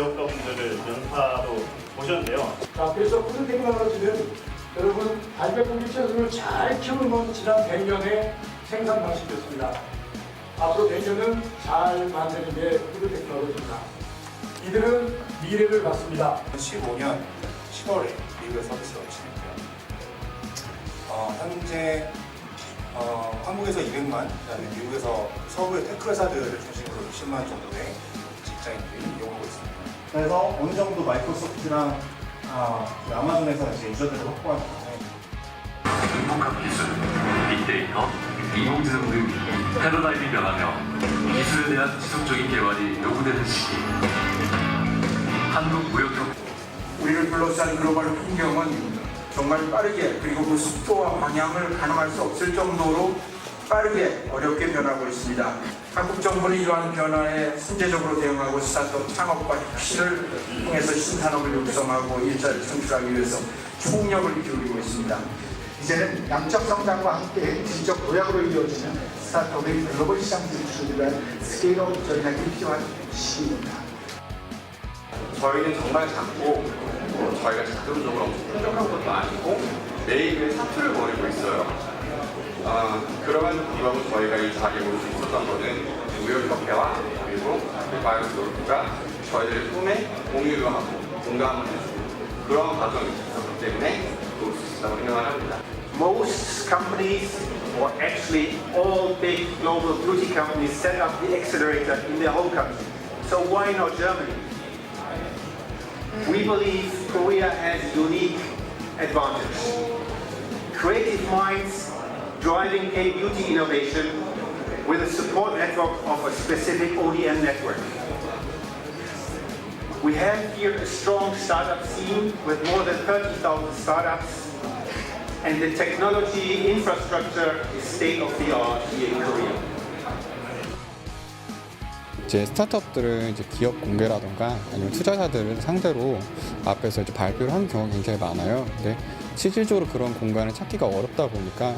기업가분들을 연사로 모셨는데요. 자, 그래서 푸드 테크놀로지는 여러분 달걀고기 채소를 잘 키우는 지난 100년의 생산 방식이었습니다. 앞으로 100년은 잘 만드는 게 푸드 테크놀로지입니다. 이들은 미래를 갖습니다. 2015년 10월에 미국에 서비스 런칭했고요. 어, 현재 어, 한국에서 200만, 그다음에 미국에서 서구의 테크 회사들을 중심으로 60만 정도의 직장인들이 이용하고 있습니다. 그래서 어느 정도 마이크로소프트랑 아, 그 아마존에서 이제 유저들을 확보하기 때문에 행복한 기술, 빅데이터, 인공지능 등 패러다임이 변하며 기술에 대한 지속적인 개발이 요구되는 시기. 한국 무역협 우리를 둘러싼 글로벌 환경은 정말 빠르게 그리고 그 속도와 방향을 가늠할 수 없을 정도로 빠르게 어렵게 변하고 있습니다. 한국 정부는 이러한 변화에 순제적으로 대응하고 스타트업 창업과 혁신을 통해서 신산업을 육성하고 일자리 창출하기 위해서 총력을 기울이고 있습니다. 이제는 양적 성장과 함께 질적 도약으로 이루어지는 스타트업의 글로벌 시장 진출을 위한 스케일업 전략이 필요한 시기입니다. 저희는 정말 작고 뭐 저희가 자금적으로 엄청 풍족한 것도 아니고 매일매일 사투를 벌이고 있어요. 아, 그러한 이유로 저희가 이 자리에 올 수 있었던 거는 무역협회와 그리고 마이크로소프트가 저희들의 꿈에 공유를 하고 공감을 해주고 그런 과정이 있었기 때문에 올 수 있다고 생각을 합니다. most companies, or actually all big global beauty companies, set up the accelerator in their home country. So why not Germany? We believe Korea has unique advantage. Creative minds driving K-beauty innovation with a support network of a specific ODM network. We have here a strong startup scene with more than 30,000 startups and the technology infrastructure is state of the art here in Korea. 이제 스타트업들은 이제 기업 공개라던가 아니면 투자자들을 상대로 앞에서 이제 발표를 하는 경우가 굉장히 많아요. 근데 실질적으로 그런 공간을 찾기가 어렵다 보니까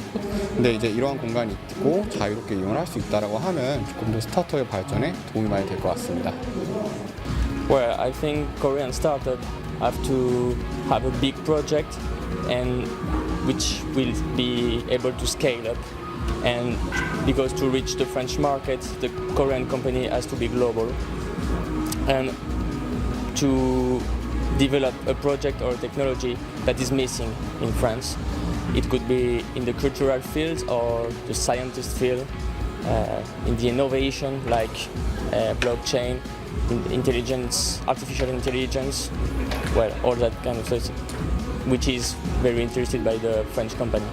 근데 이제 이러한 공간이 있고 자유롭게 이용을 할 수 있다라고 하면 조금 더 스타트업의 발전에 도움이 많이 될 것 같습니다. Well, I think Korean startups have to have a big project and which will be able to scale up. And because to reach the French market, the Korean company has to be global. And to develop a project or a technology that is missing in France. It could be in the cultural field or the scientist field, uh, in the innovation like uh, blockchain, intelligence, artificial intelligence, well, all that kind of stuff, which is very interested by the French company.